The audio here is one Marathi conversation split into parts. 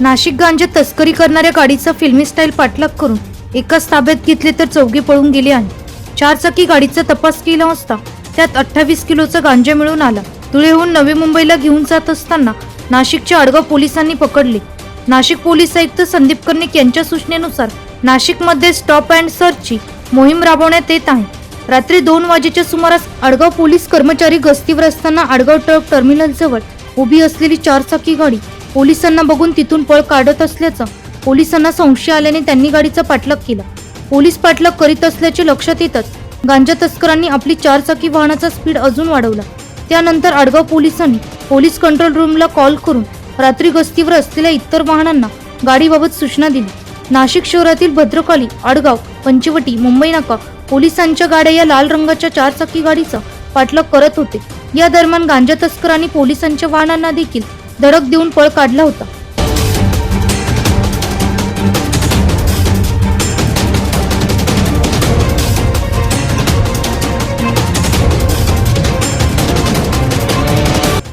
नाशिक गांजा तस्करी करणाऱ्या गाडीचा फिल्मी स्टाईल पाठलाग करून एकाच ताब्यात घेतले तर चौघे पळून गेले आहे चारचाकी गाडीचा तपास केला असता त्यात अठ्ठावीस किलोचा गांजा मिळून आला. धुळेहून नवी मुंबईला घेऊन जात असताना नाशिकच्या आडगाव पोलिसांनी पकडले. नाशिक पोलीस आयुक्त संदीप कर्णिक यांच्या सूचनेनुसार नाशिकमध्ये स्टॉप अँड सर्चची मोहीम राबवण्यात येत आहे. रात्री दोन वाजेच्या सुमारास आडगाव पोलीस कर्मचारी गस्तीवर असताना आडगाव ट्रक टर्मिनलजवळ उभी असलेली चारचाकी गाडी पोलिसांना बघून तिथून पळ काढत असल्याचं पोलिसांना संशय आल्याने त्यांनी गाडीचा पाठलाग केला. पोलीस पाठलाग करीत असल्याचे लक्षात येतच गांजा तस्करांनी आपली चारचाकी वाहनाचा स्पीड अजून वाढवला. त्यानंतर आडगाव पोलिसांनी पोलीस कंट्रोल रूमला कॉल करून रात्री गस्तीवर असलेल्या इतर वाहनांना गाडीबाबत सूचना दिली. नाशिक शहरातील भद्रकाली आडगाव पंचवटी मुंबई नाका पोलिसांच्या गाड्या या लाल रंगाच्या चारचाकी गाडीचा पाठलाग करत होते. या दरम्यान गांजा तस्करांनी पोलिसांच्या वाहनांना देखील धडक देऊन पळ काढला होता.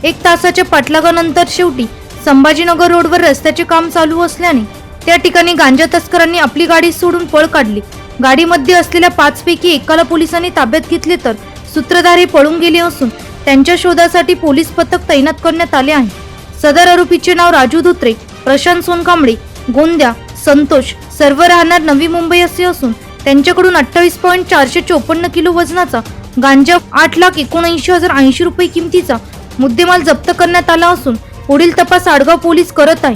एक तासाच्या पाठलागानंतर शेवटी संभाजीनगर रोडवर रस्त्याचे काम चालू असल्याने त्या ठिकाणी गांजा तस्करांनी आपली गाडी सोडून पळ काढली. गाडीमध्ये असलेल्या पाचपैकी एकाला पोलिसांनी ताब्यात घेतले तर सूत्रधार पळून गेले असून त्यांच्या शोधासाठी पोलीस पथक तैनात करण्यात आले आहे. सदर आरोपीचे नाव राजू धोत्रे प्रशांत सोनकांबळे गोंद्या संतोष सर्व राहणार नवी मुंबई असे असून त्यांच्याकडून अठ्ठावीस पॉईंट चारशे चोपन्न किलो वजनाचा गांजा आठ लाख एकोणऐंशी हजार ऐंशी रुपये किमतीचा मुद्देमाल जप्त करण्यात आला असून पुढील तपास आडगाव पोलीस करत आहे.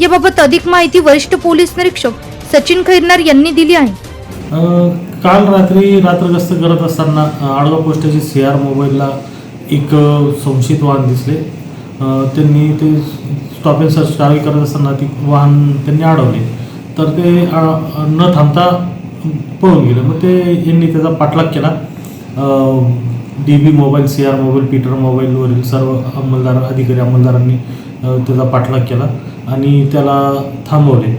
याबाबत अधिक माहिती वरिष्ठ पोलीस निरीक्षक सचिन खैरनार यांनी दिली आहे. काल रात्री रात्रग्रस्त करत असताना आडगाव पोस्टाचे सी आर मोबाईलला एक संशयित वाहन दिसले. त्यांनी ते स्टॉप अँड सर्च कारवाई करत असताना ती वाहन त्यांनी अडवले. तर ते न थांबता पळून गेले. मग ते यांनी त्याचा पाठलाग केला. D B mobile C R mobile Peter मोबाईलवरील सर्व अंमलदार अधिकारी अंमलदारांनी त्याचा पाठलाग केला आणि त्याला थांबवले.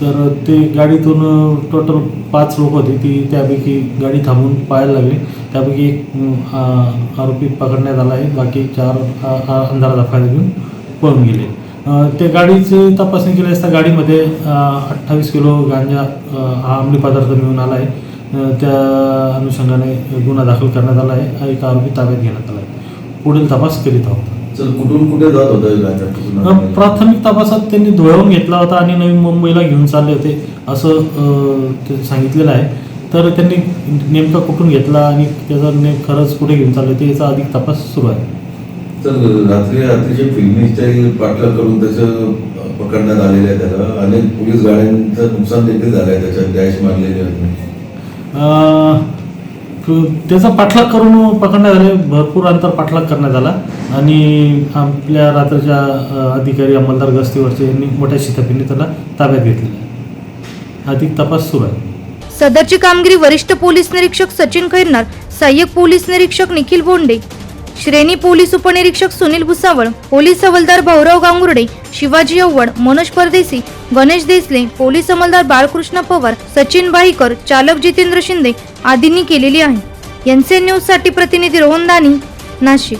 तर ते गाडीतून टोटल पाच लोक होती. ती त्यापैकी गाडी थांबून पाहायला लागली. त्यापैकी एक आरोपी पकडण्यात आला आहे. बाकी चार अंधाराचा फायदा घेऊन पळून गेले. ते त्या गाडीची तपासणी केली असता गाडीमध्ये अठ्ठावीस किलो गांजा हा अंमली पदार्थ मिळून आला आहे. त्या अनुषंगाने गुन्हा दाखल करण्यात आला आहे. एक आरोपी ताब्यात घेण्यात आला आहे. पुढील तपास करीत आहोत. सर कुठून कुठे जात होतं प्राथमिक तपासात त्यांनी धुळ्याहून घेतला होता आणि नवी मुंबईला घेऊन चालले होते असं सांगितलेलं आहे. तर त्यांनी नेमका कुठून घेतला आणि त्याचा नेम खरंच कुठे घेऊन चालले ते याचा अधिक तपास सुरू आहे. सर रात्री अतिशय फिल्मी स्टाईल पाठलाग करून त्याचं पकडण्यात आलेलं आहे त्याला अनेक पोलीस गाड्यांचं नुकसान देखील झालं आहे त्याच्यात डॅश मारलेले आहेत त्याचा पाठलाग करून पकडण्यात आले. भरपूर अंतर पाठलाग करण्यात आला. आणि आपल्या रात्रीच्या अधिकारी अंमलदार गस्तीवरचे यांनी मोठ्या शिताफीने त्याला ताब्यात घेतलेलं अधिक तपास सुरू आहे. सदरची कामगिरी वरिष्ठ पोलीस निरीक्षक सचिन खैरनार सहाय्यक पोलीस निरीक्षक निखिल बोंडे श्रेणी पोलीस उपनिरीक्षक सुनील भुसावळ पोलीस हवलदार भाऊराव गांगुर्डे शिवाजी अव्वड मनोज परदेसी गणेश देसले पोलीस अंमलदार बाळकृष्ण पवार सचिन भाईकर चालक जितेंद्र शिंदे आदींनी केलेली आहे. यांचे न्यूजसाठी प्रतिनिधी रोहन दानी नाशिक.